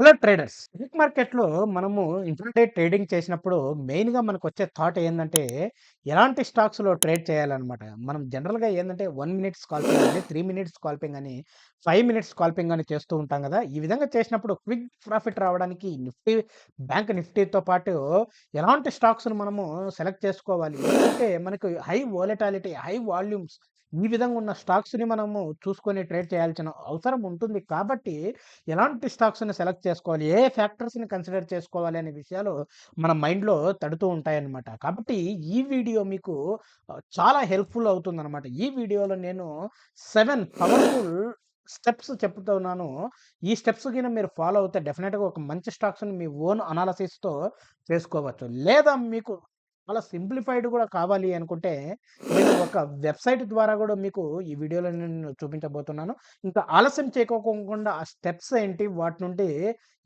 Hello traders. Stock మార్కెట్‌లో మనము intraday trading చేసినప్పుడు మెయిన్‌గా వచ్చే థాట్ ఏంటంటే ఎలాంటి స్టాక్స్‌లో ట్రేడ్ చేయాలన్నమాట మనం జనరల్‌గా ఏంటంటే వన్ మినిట్స్ స్కాల్పింగ్ అని, త్రీ మినిట్స్ స్కాల్పింగ్ అని, ఫైవ్ మినిట్స్ స్కాల్పింగ్ అని చేస్తూ ఉంటాం కదా ఈ విధంగా చేసినప్పుడు క్విక్ ప్రాఫిట్ రావడానికి నిఫ్టీ, బ్యాంక్ నిఫ్టీతో పాటు ఎలాంటి స్టాక్స్ను మనము సెలెక్ట్ చేసుకోవాలి. ఎందుకంటే మనకు హై వోలటాలిటీ, హై వాల్యూమ్స్ ఈ విధంగా ఉన్న స్టాక్స్‌ని మనము చూసుకొని ట్రేడ్ చేయాల్సిన అవసరం ఉంటుంది. కాబట్టి ఎలాంటి స్టాక్స్‌ని సెలెక్ట్ చేసుకోవాలి, ఏ ఫ్యాక్టర్స్‌ని కన్సిడర్ చేసుకోవాలి అనే విషయాలు మన మైండ్‌లో తడుతూ ఉంటాయన్నమాట. కాబట్టి ఈ వీడియో మీకు చాలా హెల్ప్‌ఫుల్ అవుతుందనమాట. ఈ వీడియోలో నేను సెవెన్ పవర్‌ఫుల్ స్టెప్స్ చెప్తున్నాను. ఈ స్టెప్స్ కింద మీరు ఫాలో అవుతే డెఫినెట్గా ఒక మంచి స్టాక్స్‌ని మీ ఓన్ అనాలసిస్తో చేసుకోవచ్చు. లేదా మీకు చాలా సింప్లిఫైడ్ కూడా కావాలి అనుకుంటే, నేను ఒక వెబ్‌సైట్ ద్వారా కూడా మీకు ఈ వీడియోలో నేను చూపించబోతున్నాను. ఇంకా ఆలస్యం చేయకోకుండా ఆ స్టెప్స్ ఏంటి? వాటి నుండి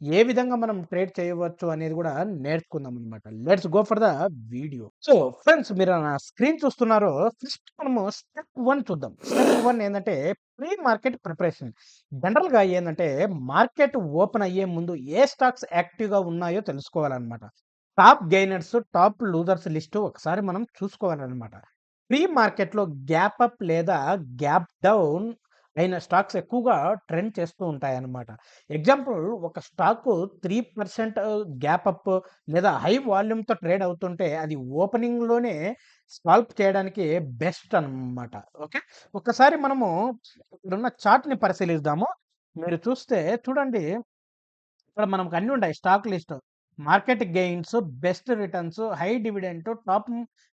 ఏ విధంగా మనం ట్రేడ్ చేయవచ్చు అనేది కూడా నేర్చుకుందాం అనమాట let's go for the video. So friends మీరు నా స్క్రీన్ చూస్తున్నారో ఫస్ట్ మనము స్టెప్ వన్ చూద్దాం. స్టెప్ వన్ ఏంటంటే ప్రీ మార్కెట్ ప్రిపరేషన్. జనరల్‌గా ఏంటంటే మార్కెట్ ఓపెన్ అయ్యే ముందు ఏ స్టాక్స్ యాక్టివ్‌గా ఉన్నాయో తెలుసుకోవాలనమాట. Top gainers, top losers list ఒకసారి మనం చూసుకోవాలన్నమాట ప్రీ మార్కెట్‌లో గ్యాప్ అప్ లేదా గ్యాప్ డౌన్ అయిన స్టాక్స్ ఎక్కువగా ట్రెండ్ చేస్తూ ఉంటాయన్నమాట. ఎగ్జాంపుల్ ఒక stock three percent gap up లేదా హై వాల్యూమ్‌తో ట్రేడ్ అవుతుంటే అది ఓపెనింగ్‌లోనే సాల్వ్ చేయడానికి బెస్ట్ అనమాట. ఓకే. ఒకసారి మనము ఇక్కడున్న చార్ట్‌ని పరిశీలిద్దాము. మీరు చూస్తే చూడండి. ఇక్కడ మనకు అన్నీ ఉంటాయి. Stock list. Market gains, best returns, high dividend, top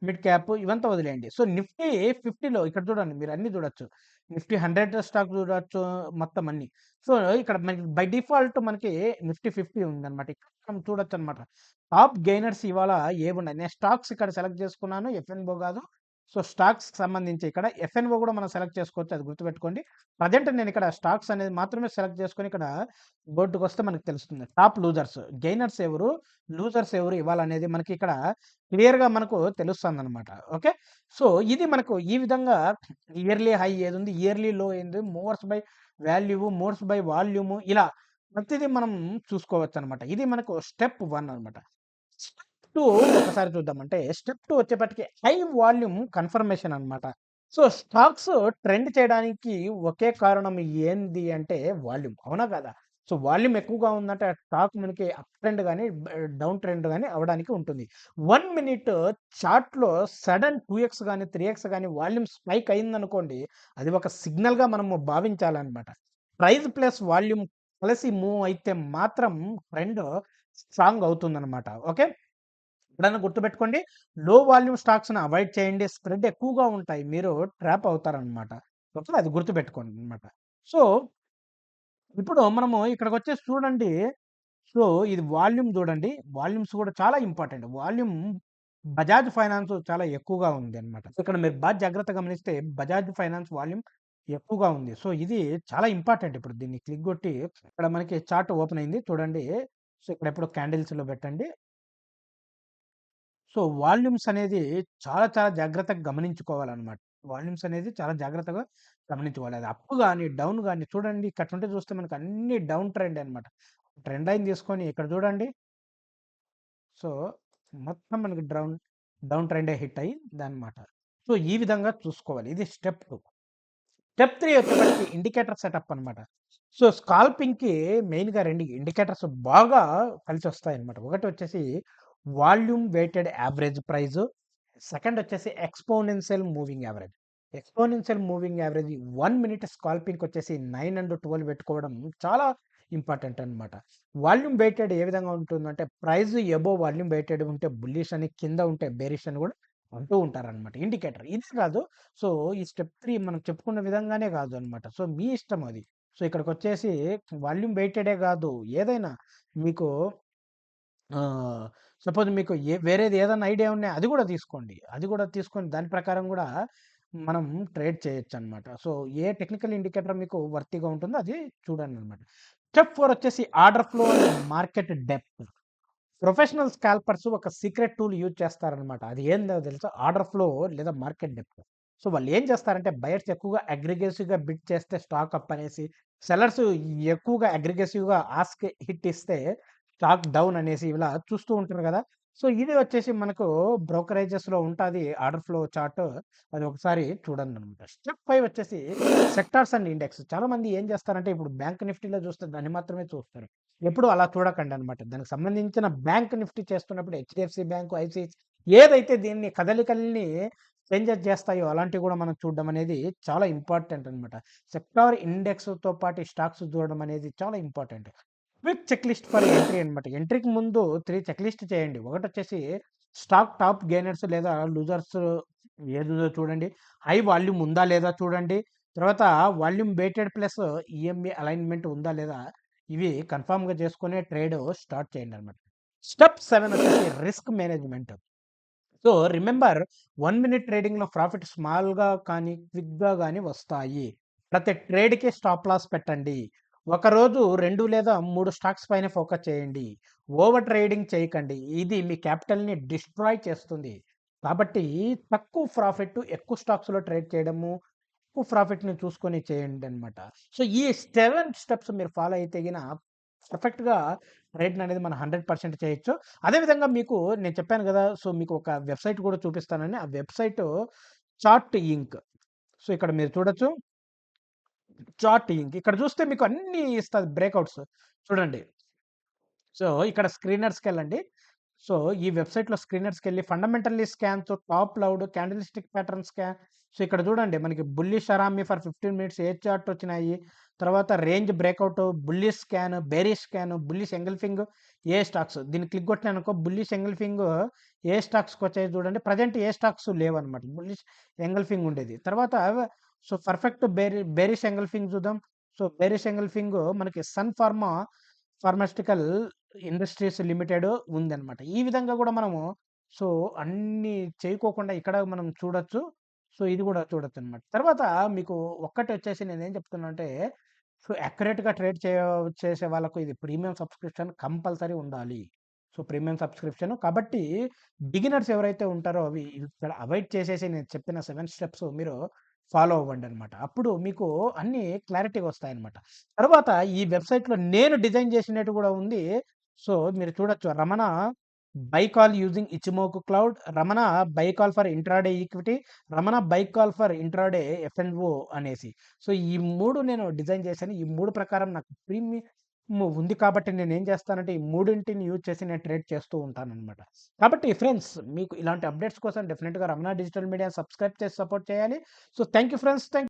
mid cap ఇవంతా వదిలేయండి. సో నిఫ్టీ 50లో ఇక్కడ చూడండి మీరు అన్నీ చూడొచ్చు. నిఫ్టీ 100 స్టాక్ చూడొచ్చు మొత్తం అన్ని సో ఇక్కడ మనకి బై డిఫాల్ట్ మనకి నిఫ్టీ 50 ఉందన్నమాట. ఇక్కడ మనం చూడొచ్చన్నమాట. టాప్ గెయినర్స్ ఇవాళ ఏమున్నాయి నేను స్టాక్స్ ఇక్కడ సెలెక్ట్ చేసుకున్నాను. ఎఫ్ఎన్బో కాదు సో స్టాక్స్ సంబంధించి ఇక్కడ ఎఫ్ఎన్‌ఓ కూడా మనం సెలెక్ట్ చేసుకోవచ్చు. అది గుర్తుపెట్టుకోండి. ప్రజెంట్ నేను ఇక్కడ స్టాక్స్ అనేది మాత్రమే సెలెక్ట్ చేసుకొని ఇక్కడ బోర్డుకు వస్తే మనకు తెలుస్తుంది. టాప్ లూజర్స్, గెయినర్స్ ఎవరు? లూజర్స్ ఎవరు ఇవ్వాలనేది మనకి ఇక్కడ క్లియర్‌గా మనకు తెలుస్తుంది అనమాట ఓకే. సో ఇది మనకు ఈ విధంగా ఇయర్లీ హై ఏది ఉంది ఇయర్లీ లో ఏంది? Mores by value, mores by value ఇలా ప్రతిదీ మనం చూసుకోవచ్చు అనమాట ఇది మనకు స్టెప్ వన్ అనమాట. టూ ఒకసారి చూద్దాం అంటే స్టెప్ టూ వచ్చేప్పటికి హై వాల్యూమ్ కన్ఫర్మేషన్ అనమాట. సో స్టాక్స్ ట్రెండ్ చేయడానికి ఒకే కారణం ఏంది అంటే వాల్యూమ్. అవునా కదా సో వాల్యూమ్ ఎక్కువగా ఉందంటే ఆ స్టాక్ మనకి అప్ ట్రెండ్ కానీ డౌన్ ట్రెండ్ కానీ అవ్వడానికి ఉంటుంది. వన్ మినిట్ చార్ట్‌లో సడెన్ 2ఎక్స్ గాని, 3ఎక్స్ గాని వాల్యూమ్ స్పైక్ అయిందనుకోండి. అది ఒక సిగ్నల్‌గా మనము భావించాలన్నమాట. ప్రైజ్ ప్లస్ వాల్యూమ్ కలిసి మూవ్ అయితే మాత్రం ట్రెండ్ స్ట్రాంగ్ అవుతుందన్నమాట. ఓకే. ఎప్పుడైనా గుర్తుపెట్టుకోండి. లో వాల్యూమ్ స్టాక్స్‌ని అవాయిడ్ చేయండి. స్ప్రెడ్ ఎక్కువగా ఉంటాయి. మీరు ట్రాప్ అవుతారన్నమాట. ఓకే. అది గుర్తుపెట్టుకోండి అన్నమాట. సో ఇప్పుడు మనము ఇక్కడికొచ్చేసి చూడండి. సో ఇది వాల్యూమ్ చూడండి. వాల్యూమ్స్ కూడా చాలా ఇంపార్టెంట్. వాల్యూమ్ బజాజ్ ఫైనాన్స్ చాలా ఎక్కువగా ఉంది అన్నమాట. ఇక్కడ మీరు బాగా జాగ్రత్తగా గమనిస్తే బజాజ్ ఫైనాన్స్ వాల్యూమ్ ఎక్కువగా ఉంది. సో ఇది చాలా ఇంపార్టెంట్. ఇప్పుడు దీన్ని క్లిక్ కొట్టి ఇక్కడ మనకి చార్ట్ ఓపెన్ అయింది. చూడండి. సో ఇక్కడ ఎప్పుడు క్యాండిల్స్‌లో పెట్టండి. సో వాల్యూమ్స్ అనేది చాలా చాలా జాగ్రత్తగా గమనించుకోవాలన్నమాట. వాల్యూమ్స్ అనేది చాలా జాగ్రత్తగా గమనించుకోవాలి. అది అప్ కానీ డౌన్ కానీ చూడండి ఇక్కడ నుండి చూస్తే మనకు అన్ని డౌన్ ట్రెండ్ అన్నమాట. ట్రెండ్ లైన్ తీసుకొని ఇక్కడ చూడండి. సో మొత్తం మనకి డౌన్ డౌన్ ట్రెండే హిట్ అయిందన్నమాట. సో ఈ విధంగా చూసుకోవాలి. ఇది స్టెప్ టూ స్టెప్ 3 వచ్చేప్పటికి ఇండికేటర్ సెటప్ అన్నమాట. సో స్కాల్పింగ్‌కి మెయిన్‌గా రెండు ఇండికేటర్స్ బాగా కలిసి వస్తాయి అనమాట ఒకటి వచ్చేసి volume weighted average price second వచ్చేసి exponential moving average. Exponential moving average one minute స్కాల్పింగ్‌కొచ్చేసి 9 and 12 పెట్టుకోవడం చాలా ఇంపార్టెంట్ అన్నమాట. వాల్యూమ్ వెయిటెడ్ ఏ విధంగా ఉంటుందంటే ప్రైస్ ఎబో వాల్యూమ్ వెయిటెడ్ ఉంటే బుల్లిష్ అని, కింద ఉంటే బేరిష్ అని కూడా అంటూ ఉంటారన్నమాట. ఇండికేటర్. ఇది కాదు. సో ఈ స్టెప్ త్రీ మనం చెప్పుకున్న విధంగానే కాదు అన్నమాట. సో మీ ఇష్టం అది. సో ఇక్కడికొచ్చేసి వాల్యూమ్ వెయిటెడే కాదు. ఏదైనా మీకు సపోజ్ మీకు ఏ వేరేది ఏదైనా ఐడియా ఉన్నా అది కూడా తీసుకోండి. అది కూడా తీసుకొని దాని ప్రకారం కూడా మనం ట్రేడ్ చేయొచ్చు అనమాట సో ఏ టెక్నికల్ ఇండికేటర్ మీకు వర్తిగా ఉంటుందో అది చూడండి అనమాట స్టెప్ ఫోర్ వచ్చేసి order flow market depth. Professional scalpers ఒక సీక్రెట్ టూల్ యూజ్ చేస్తారన్నమాట. అది ఏందో తెలుసా? ఆర్డర్ ఫ్లో లేదా మార్కెట్ డెప్త్. సో వాళ్ళు ఏం చేస్తారంటే బయర్స్ ఎక్కువగా అగ్రిగేసివ్‌గా బిడ్ చేస్తే స్టాక్ అప్ అనేసి, సెలర్స్ ఎక్కువగా అగ్రిగేసివ్‌గా ఆస్క్ హిట్ ఇస్తే స్టాక్ డౌన్ అనేసి ఇలా చూస్తూ ఉంటారు కదా సో ఇది వచ్చేసి మనకు బ్రోకరేజెస్‌లో ఉంటాది ఆర్డర్ ఫ్లో చార్ట్. అది ఒకసారి చూడండి అనమాట స్టెప్ ఫైవ్ వచ్చేసి సెక్టార్స్ అండ్ ఇండెక్స్. చాలామంది ఏం చేస్తారంటే ఇప్పుడు బ్యాంక్ నిఫ్టీలో చూస్తే దాన్ని మాత్రమే చూస్తారు. ఎప్పుడు అలా చూడకండి అనమాట. దానికి సంబంధించిన బ్యాంక్ నిఫ్టీ చేస్తున్నప్పుడు హెచ్‌డిఎఫ్‌సి బ్యాంకు, ఐసిఐసి ఏదైతే దీన్ని కదలికల్ని చేంజెస్ చేస్తాయో అలాంటివి కూడా మనం చూడడం అనేది చాలా ఇంపార్టెంట్ అనమాట. సెక్టార్ ఇండెక్స్‌తో పాటు స్టాక్స్ చూడడం అనేది చాలా important. Quick check list for entry అనమాట. ఎంట్రీకి ముందు త్రీ చెక్ లిస్ట్ చేయండి. ఒకటొచ్చేసి స్టాక్ టాప్ గెయినర్స్ లేదా లూజర్స్ ఏదో చూడండి. హై వాల్యూమ్ ఉందా లేదా చూడండి. తర్వాత volume weighted plus EMA alignment ఉందా లేదా ఇవి కన్ఫర్మ్‌గా చేసుకునే ట్రేడ్ స్టార్ట్ చేయండనమాట. స్టెప్ సెవెన్ వచ్చేసి risk management. So remember one minute ట్రేడింగ్‌లో ప్రాఫిట్ స్మాల్‌గా కానీ, క్విక్‌గా కానీ వస్తాయి. ప్రతి ట్రేడ్‌కి స్టాప్ లాస్ పెట్టండి. ఒకరోజు రెండు లేదా మూడు స్టాక్స్ పైన ఫోకస్ చేయండి. ఓవర్ ట్రేడింగ్ చేయకండి. ఇది మీ క్యాపిటల్‌ని డిస్ట్రాయ్ చేస్తుంది. కాబట్టి తక్కువ ప్రాఫిట్ ఎక్కువ స్టాక్స్‌లో ట్రేడ్ చేయడము, ఎక్కువ ప్రాఫిట్‌ని చూసుకొని చేయండి అనమాట సో ఈ సెవెన్ స్టెప్స్ మీరు ఫాలో అయితే పర్ఫెక్ట్గా ట్రేడ్ అనేది మనం 100% చేయొచ్చు. అదే విధంగా మీకు నేను చెప్పాను కదా సో మీకు ఒక వెబ్‌సైట్ కూడా చూపిస్తానని. ఆ వెబ్‌సైట్ చార్ట్ ఇంక్. సో ఇక్కడ మీరు చూడొచ్చు. చార్ట్ ఇక్కడ చూస్తే మీకు అన్ని ఇస్తుంది బ్రేక్అవుట్స్ చూడండి. సో ఇక్కడ స్క్రీనర్స్కి వెళ్ళండి సో ఈ వెబ్‌సైట్‌లో స్క్రీనర్స్కి వెళ్ళి fundamentally scans, top loud, candlestick pattern scan so ఇక్కడ చూడండి మనకి బుల్లి షరామి ఫర్ 15 మినిట్స్ ఏ చార్ట్ వచ్చినాయి. తర్వాత range breakout bullish scan, bearish scan, bullish engulfing ఏ స్టాక్స్. దీన్ని క్లిక్ కొట్టినాను అనుకో బుల్లిష్ ఎంగల్ఫింగ్ ఏ స్టాక్స్కి వచ్చాయి చూడండి. ప్రెజెంట్ ఏ స్టాక్స్ లేవనమాట. బుల్లిష్ ఎంగల్ఫింగ్ ఉండేది. తర్వాత so perfect bear bearish engulfing చూద్దాం. సో బేరిష్ ఎంగల్ఫింగ్ మనకి Sun Pharma pharmaceutical industries limited ఉందనమాట. ఈ విధంగా కూడా మనము సో అన్నీ చేయకోకుండా ఇక్కడ మనం చూడొచ్చు. సో ఇది కూడా చూడొచ్చు అనమాట తర్వాత మీకు ఒక్కటొచ్చేసి నేనేం చెప్తున్నానంటే సో అక్యురేట్‌గా ట్రేడ్ చేయ చేసే వాళ్ళకు ఇది ప్రీమియం సబ్స్క్రిప్షన్ కంపల్సరీ ఉండాలి. So premium subscription. కాబట్టి బిగినర్స్ ఎవరైతే ఉంటారో అవి ఇక్కడ అవాయిడ్ చేసేసి నేను చెప్పిన సెవెన్ స్టెప్స్ మీరు ఫాలో అవ్వండి అనమాట అప్పుడు మీకు అన్నీ క్లారిటీగా వస్తాయనమాట. తర్వాత ఈ వెబ్‌సైట్‌లో నేను డిజైన్ చేసినట్టు కూడా ఉంది. సో మీరు చూడొచ్చు. Ramana buy call using Ichimoku cloud, Ramana buy call for intraday equity, Ramana buy call for intraday FNO అనేసి. సో ఈ మూడు నేను డిజైన్ చేశాను. ఈ మూడు ప్రకారం నాకు ప్రీమియం ఉంది కాబట్టి నేనేం చేస్తానంటే ఈ మూడింటిని యూజ్ చేసి నేను ట్రేడ్ చేస్తూ ఉంటానన్నమాట కాబట్టి ఫ్రెండ్స్ మీకు ఇలాంటి అప్డేట్స్ కోసం డెఫినెట్గా రమణ డిజిటల్ మీడియా సబ్స్క్రైబ్ చేసి సపోర్ట్ చేయాలి. So thank you friends. Thank